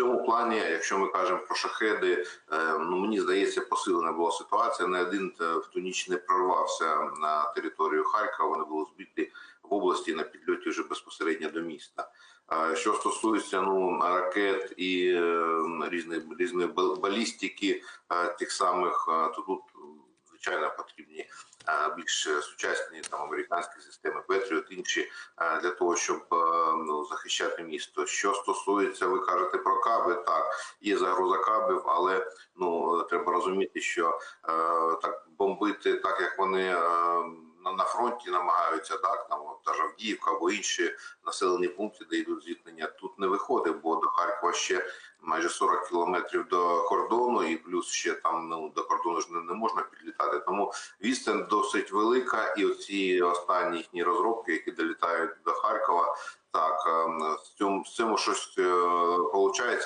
цьому плані, якщо ми кажемо про шахеди, е, ну мені здається, посилена була ситуація. Не один е, в ту ніч не прорвався на територію Харкова. Вони були збиті в області на підльоті вже безпосередньо до міста. Що стосується ну ракет і е, різної різної балістики, тих самих, то тут звичайно потрібні більш сучасні там американські системи Петріот, інші для того, щоб ну, захищати місто. Що стосується, ви кажете про каби, так є загроза кабів, але ну треба розуміти, що так бомбити, так як вони. Е, на, фронті намагаються так там та ж Авдіївка або інші населені пункти, де йдуть зіткнення. Тут не виходить, бо до Харкова ще майже 40 кілометрів до кордону, і плюс ще там ну до кордону ж не, не можна підлітати. Тому відстань досить велика, і оці останні їхні розробки, які долітають до Харкова, так ем, з цьому з цьому щось виходить.